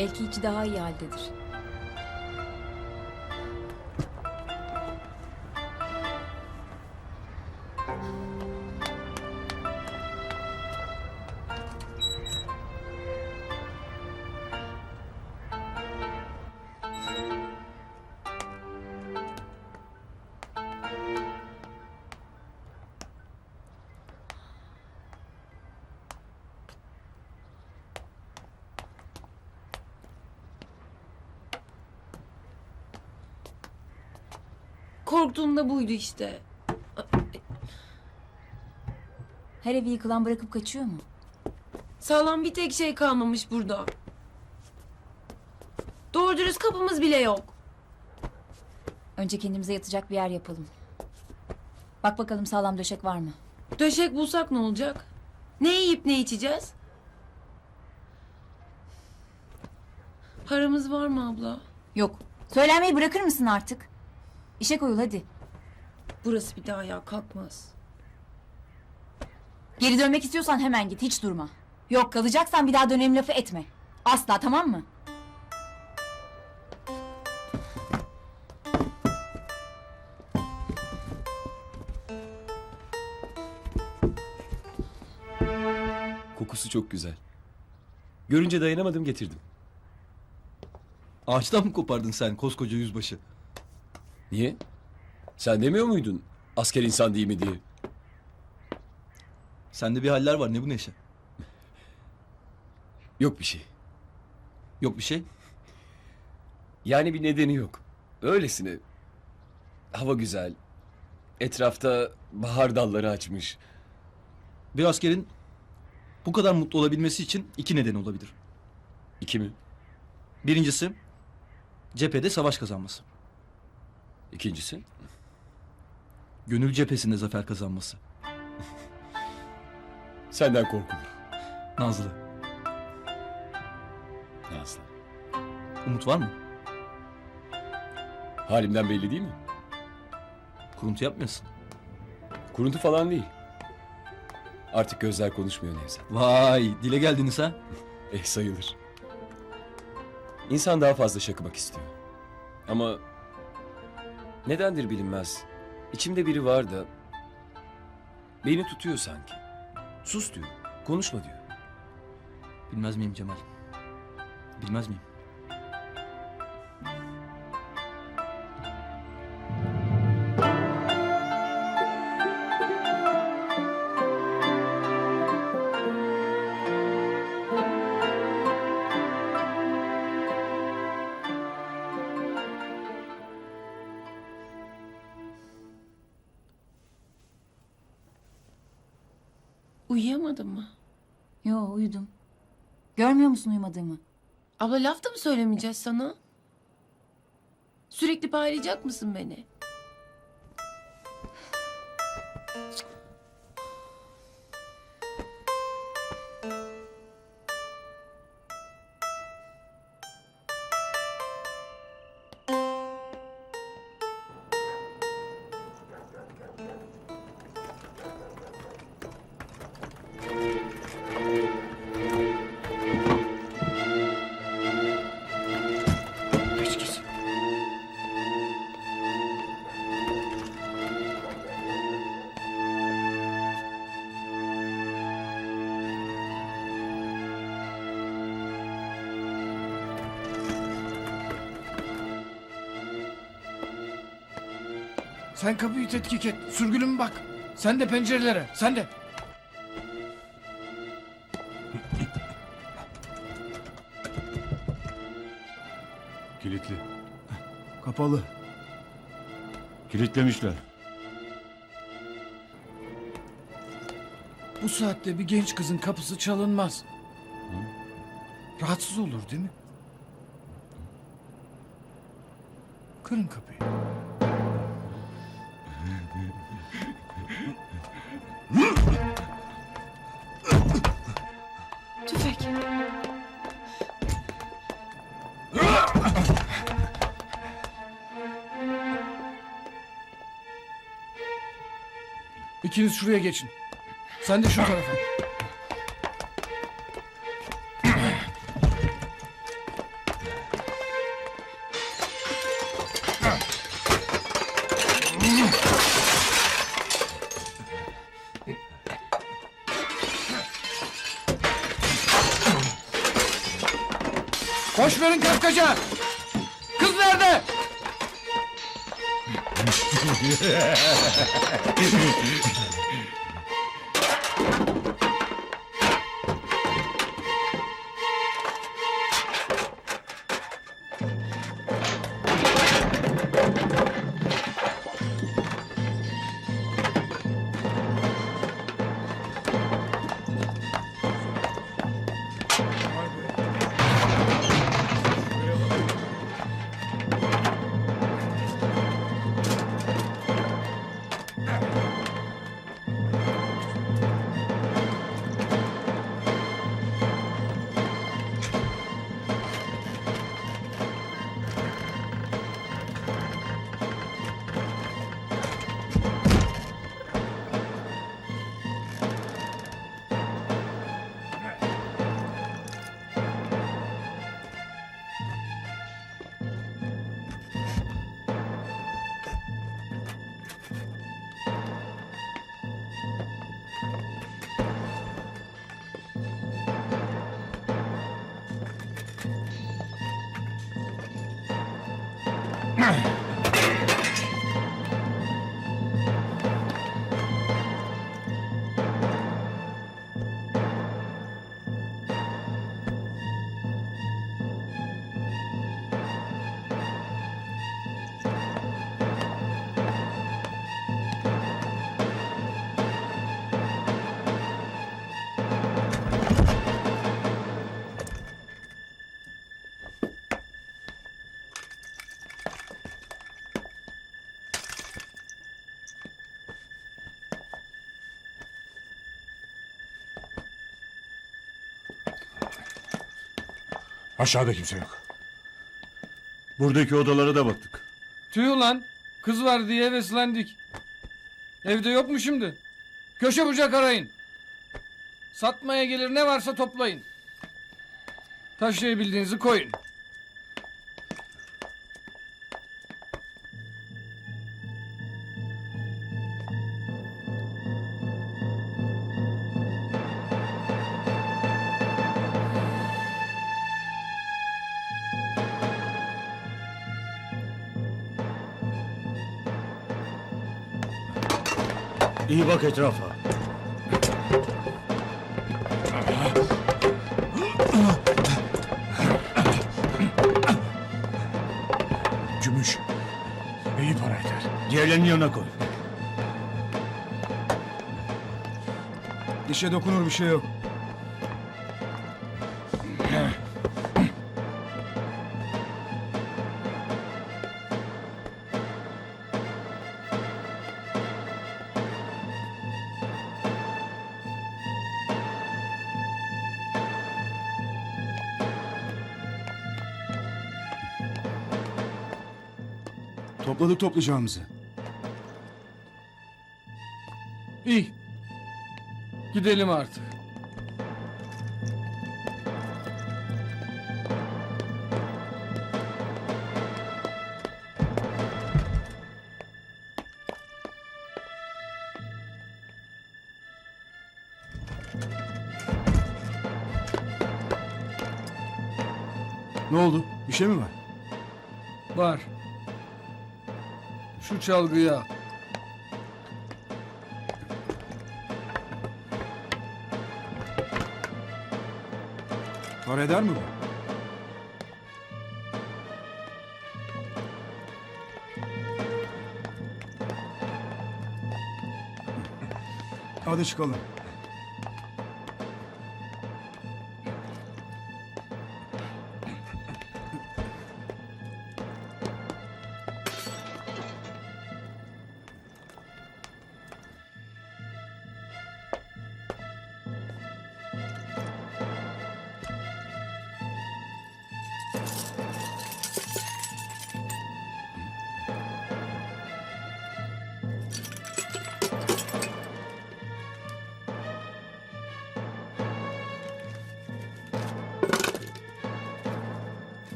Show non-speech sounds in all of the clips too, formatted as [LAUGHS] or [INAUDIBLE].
Belki içi daha iyi haldedir. Korktuğum da buydu işte. Her evi yıkılan bırakıp kaçıyor mu? Sağlam bir tek şey kalmamış burada. Doğru dürüst kapımız bile yok. Önce kendimize yatacak bir yer yapalım. Bak bakalım sağlam döşek var mı? Döşek bulsak ne olacak? Ne yiyip ne içeceğiz? Paramız var mı abla? Yok. Söylenmeyi bırakır mısın artık? İşe koyul hadi. Burası bir daha ayağa kalkmaz. Geri dönmek istiyorsan hemen git hiç durma. Yok kalacaksan bir daha dönem lafı etme. Asla tamam mı? Kokusu çok güzel. Görünce dayanamadım getirdim. Ağaçtan mı kopardın sen koskoca yüzbaşı? Niye? Sen demiyor muydun asker insan değil mi diye? Sende bir haller var ne bu neşe? Yok bir şey. Yok bir şey. Yani bir nedeni yok. Öylesine. Hava güzel. Etrafta bahar dalları açmış. Bir askerin bu kadar mutlu olabilmesi için iki neden olabilir. İki mi? Birincisi cephede savaş kazanması. İkincisi? Gönül cephesinde zafer kazanması. [LAUGHS] Senden korkulur. Nazlı. Nazlı. Umut var mı? Halimden belli değil mi? Kuruntu yapmıyorsun. Kuruntu falan değil. Artık gözler konuşmuyor Nevzat. Vay dile geldiniz ha? Eh sayılır. İnsan daha fazla şakımak istiyor. Ama nedendir bilinmez. İçimde biri var da beni tutuyor sanki. Sus diyor, konuşma diyor. Bilmez miyim Cemal? Bilmez miyim? Uyuyamadın mı? Yo uyudum. Görmüyor musun uyumadığımı? Abla laf da mı söylemeyeceğiz sana? Sürekli paylayacak mısın beni? Sen kapıyı tetkik et. Sürgülüm bak. Sen de pencerelere. Sen de. Kilitli. Kapalı. Kilitlemişler. Bu saatte bir genç kızın kapısı çalınmaz. Rahatsız olur değil mi? Kırın kapıyı. İkiniz şuraya geçin. Sen de şu tarafa. Boş verin kapkaca. Kız nerede? Aşağıda kimse yok. Buradaki odalara da baktık. Tüy lan. Kız var diye heveslendik. Evde yok mu şimdi? Köşe bucak arayın. Satmaya gelir ne varsa toplayın. Taşıyabildiğinizi koyun. İyi bak etrafa. Gümüş. İyi para eder. Diğerlerini yanına koy. Dişe dokunur bir şey yok. Topladık toplayacağımızı. İyi. Gidelim artık. Ne oldu? Bir şey mi var? Var. Şu çalgıyı al. Para eder mi bu? Hadi çıkalım.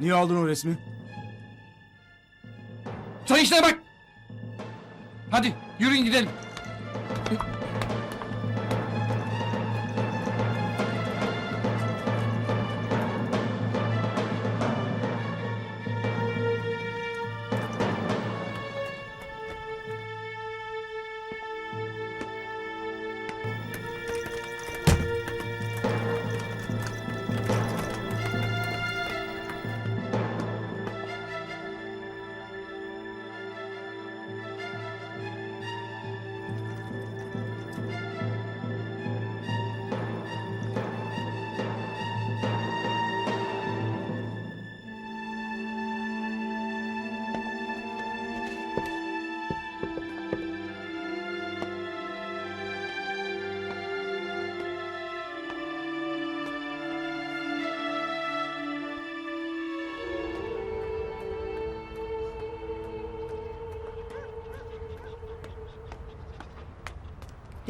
Niye aldın o resmi? Sen işine bak. Hadi yürüyün gidelim.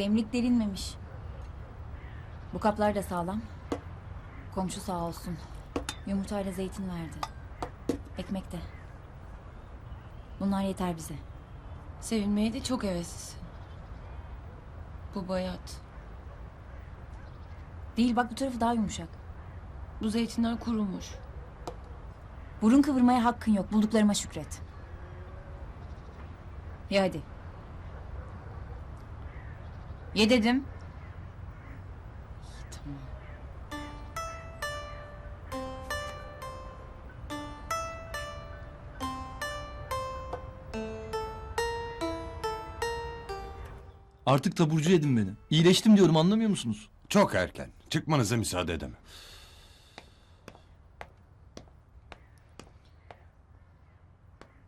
Demlik delinmemiş. Bu kaplar da sağlam. Komşu sağ olsun. Yumurtayla zeytin verdi. Ekmek de. Bunlar yeter bize. Sevinmeye de çok heveslisin. Bu bayat. Değil bak bu tarafı daha yumuşak. Bu zeytinler kurumuş. Burun kıvırmaya hakkın yok. Bulduklarıma şükret. Ye hadi. Ye dedim. Tamam. Artık taburcu edin beni. İyileştim diyorum anlamıyor musunuz? Çok erken. Çıkmanıza müsaade edemem.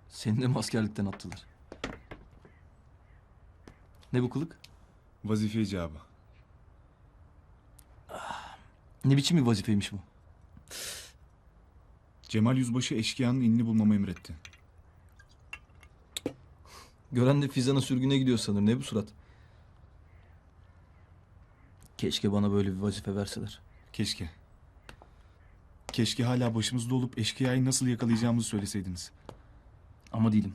Seni de mi askerlikten attılar? Ne bu kılık? Vazife icabı. Ne biçim bir vazifeymiş bu? Cemal Yüzbaşı eşkıyanın inini bulmamı emretti. Gören de Fizan'a sürgüne gidiyor sanır. Ne bu surat? Keşke bana böyle bir vazife verseler. Keşke. Keşke hala başımızda olup eşkıyayı nasıl yakalayacağımızı söyleseydiniz. Ama değilim.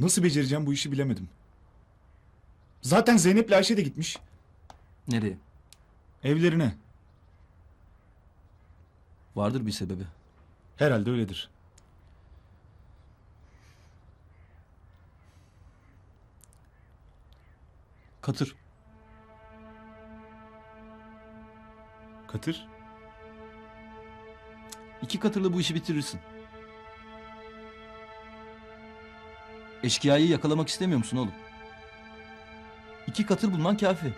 Nasıl becereceğim bu işi bilemedim. Zaten Zeynep'le Ayşe de gitmiş. Nereye? Evlerine. Vardır bir sebebi. Herhalde öyledir. Katır. Katır. İki katırla bu işi bitirirsin. Eşkıyayı yakalamak istemiyor musun oğlum? İki katır bulman kafi.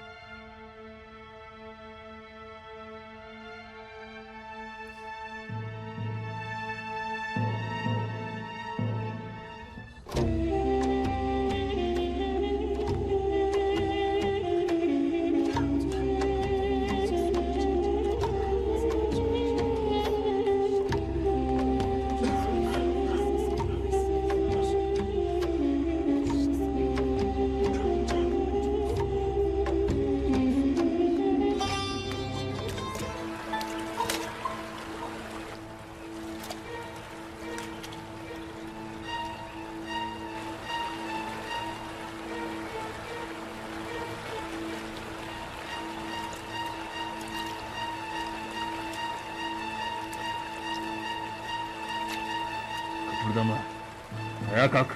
Ayağa kalk.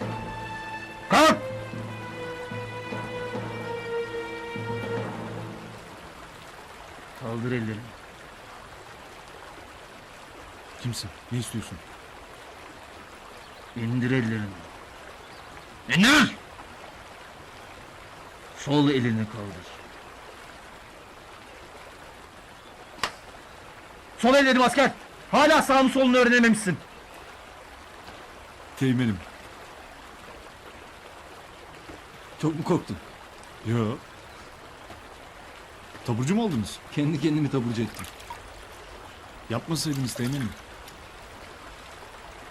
Kalk! Kaldır ellerini. Kimsin? Ne istiyorsun? İndir ellerini. İndir! Sol elini kaldır. Sol ellerini asker. Hala sağını solunu öğrenememişsin. Teğmenim. Çok mu korktun? Yo. Taburcu mu oldunuz? Kendi kendimi taburcu ettim. Yapmasaydınız teğmenim.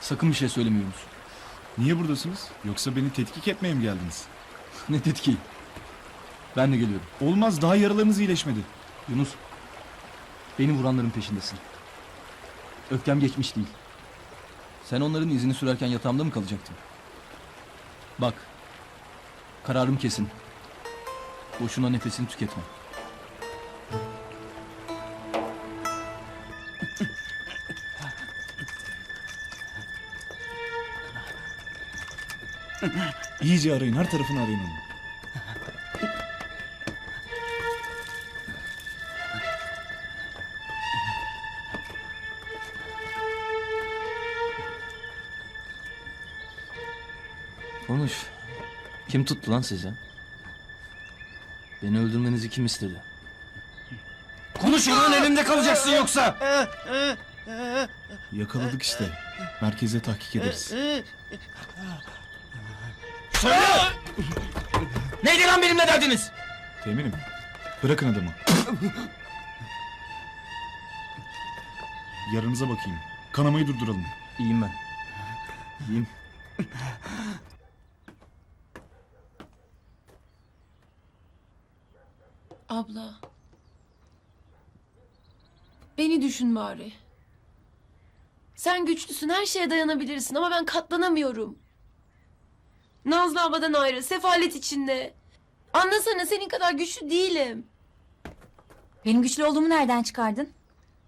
Sakın bir şey söylemiyor musun? Niye buradasınız? Yoksa beni tetkik etmeye mi geldiniz? [LAUGHS] ne tetkiyi? Ben de geliyorum. Olmaz daha yaralarınız iyileşmedi. Yunus. Beni vuranların peşindesin. Öfkem geçmiş değil. Sen onların izini sürerken yatağımda mı kalacaktın? Bak. Kararım kesin. Boşuna nefesini tüketme. İyice arayın. Her tarafını arayın onu. Kim tuttu lan sizi? Beni öldürmenizi kim istedi? Konuş ulan elimde kalacaksın yoksa. Yakaladık işte. Merkeze tahkik ederiz. Söyle. Neydi lan benimle derdiniz? Teminim. Bırakın adamı. Yarınıza bakayım. Kanamayı durduralım. İyiyim ben. İyiyim. Abla. Beni düşün bari. Sen güçlüsün, her şeye dayanabilirsin ama ben katlanamıyorum. Nazlı abladan ayrı, sefalet içinde. Anlasana senin kadar güçlü değilim. Benim güçlü olduğumu nereden çıkardın?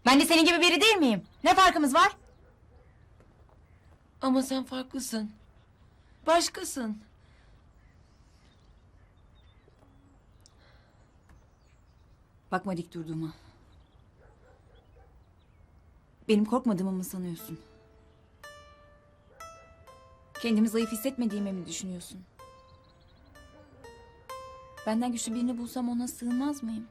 Ben de senin gibi biri değil miyim? Ne farkımız var? Ama sen farklısın. Başkasın. Bakma dik durduğuma. Benim korkmadığımı mı sanıyorsun? Kendimi zayıf hissetmediğimi mi düşünüyorsun? Benden güçlü birini bulsam ona sığmaz mıyım?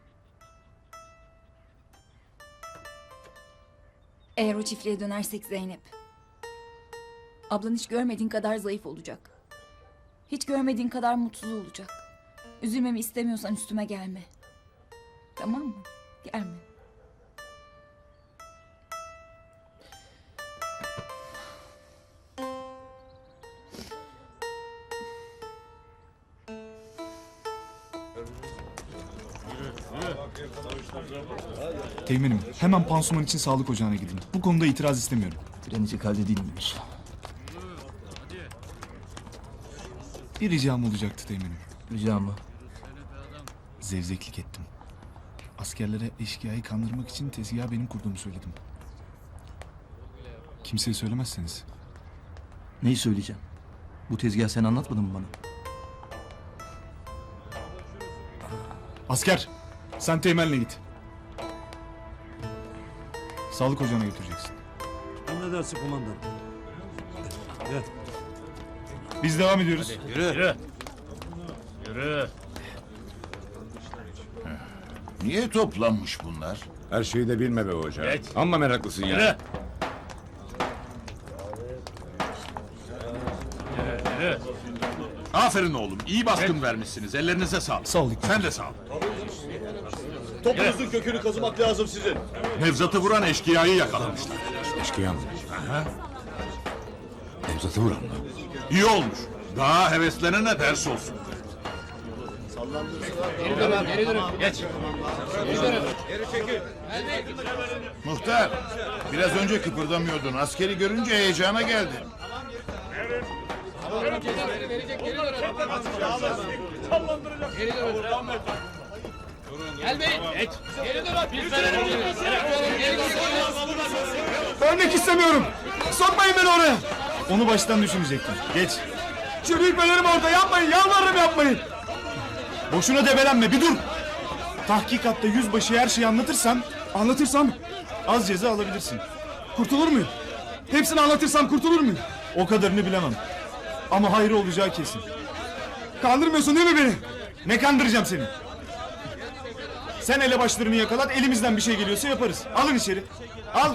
Eğer o çiftliğe dönersek Zeynep. Ablan hiç görmediğin kadar zayıf olacak. Hiç görmediğin kadar mutsuz olacak. Üzülmemi istemiyorsan üstüme gelme. Tamam mı? Gelme. Teminim. Hemen pansuman için sağlık ocağına gidin. Bu konuda itiraz istemiyorum. Direnecek halde değilim henüz. Bir ricam olacaktı teminim. Rica mı? Zevzeklik ettim. Askerlere eşkıyayı kandırmak için tezgahı benim kurduğumu söyledim. Kimseye söylemezseniz. Neyi söyleyeceğim? Bu tezgahı sen anlatmadın mı bana? Asker! Sen teğmenle git. Sağlık ocağına götüreceksin. Emredersin kumandan. Biz devam ediyoruz. Niye toplanmış bunlar? Her şeyi de bilme be hoca. Amma meraklısın ya. Aferin oğlum. iyi baskın vermişsiniz. Ellerinize sağlık. Sağ ol Hikmet. Sen de sağ ol. Topunuzun kökünü kazımak lazım sizin. Nevzat'ı vuran eşkıyayı yakalamışlar. Eşkıya mı? Nevzat'ı vuran mı? İyi olmuş. Daha heveslenene ders olsun. Muhtar, biraz önce kıpırdamıyordun. Askeri görünce heyecana geldin. Ölmek istemiyorum. Sokmayın beni oraya. Onu baştan düşünecektim. Geç. Çürüyüp orada. Yapmayın. Yalvarırım yapmayın. Boşuna debelenme. Bir dur. Tahkikatta yüzbaşı her şeyi anlatırsam... Anlatırsam? Az ceza alabilirsin. Kurtulur muyum? Hepsini anlatırsam kurtulur muyum? O kadarını bilemem. Ama hayrı olacağı kesin. Kandırmıyorsun değil mi beni? Ne kandıracağım seni? Sen elebaşlarını yakalat, elimizden bir şey geliyorsa yaparız. Alın içeri. Al.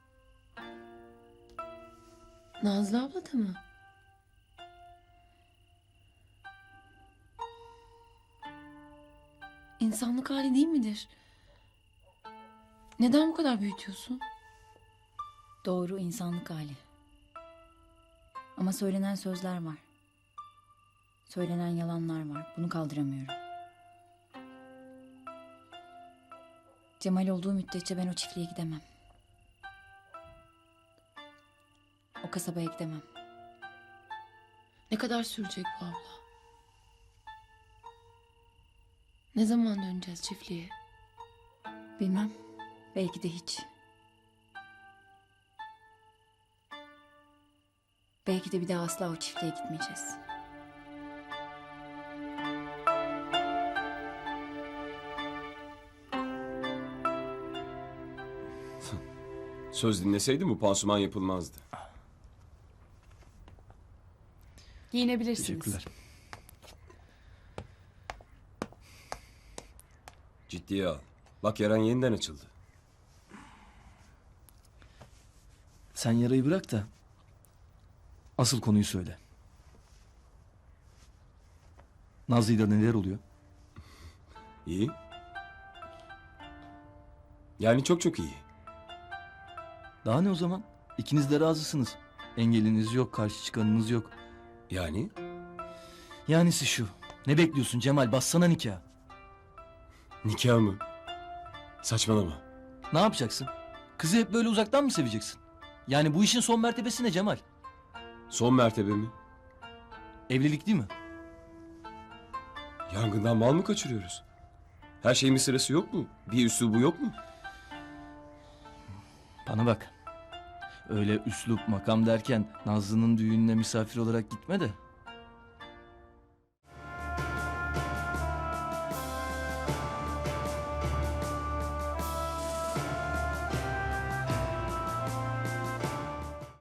Nazlı abla da mı? İnsanlık hali değil midir? Neden bu kadar büyütüyorsun? Doğru insanlık hali. Ama söylenen sözler var. Söylenen yalanlar var. Bunu kaldıramıyorum. Cemal olduğu müddetçe ben o çiftliğe gidemem. Kasabaya gidemem. Ne kadar sürecek bu abla? Ne zaman döneceğiz çiftliğe? Bilmem. Belki de hiç. Belki de bir daha asla o çiftliğe gitmeyeceğiz. Söz dinleseydim bu pansuman yapılmazdı. Giyinebilirsiniz. Teşekkürler. Ciddiye al. Bak yaran yeniden açıldı. Sen yarayı bırak da asıl konuyu söyle. Nazlı'yla neler oluyor? İyi. Yani çok çok iyi. Daha ne o zaman? İkiniz de razısınız. Engeliniz yok, karşı çıkanınız yok. Yani Yanisi şu. Ne bekliyorsun Cemal? Bassana nikah. nikah mı? Saçmalama. Ne yapacaksın? Kızı hep böyle uzaktan mı seveceksin? Yani bu işin son mertebesi ne Cemal? Son mertebe mi? Evlilik değil mi? Yangından mal mı kaçırıyoruz? Her şeyin bir sırası yok mu? Bir üslubu yok mu? Bana bak. Öyle üslup makam derken Nazlı'nın düğününe misafir olarak gitme de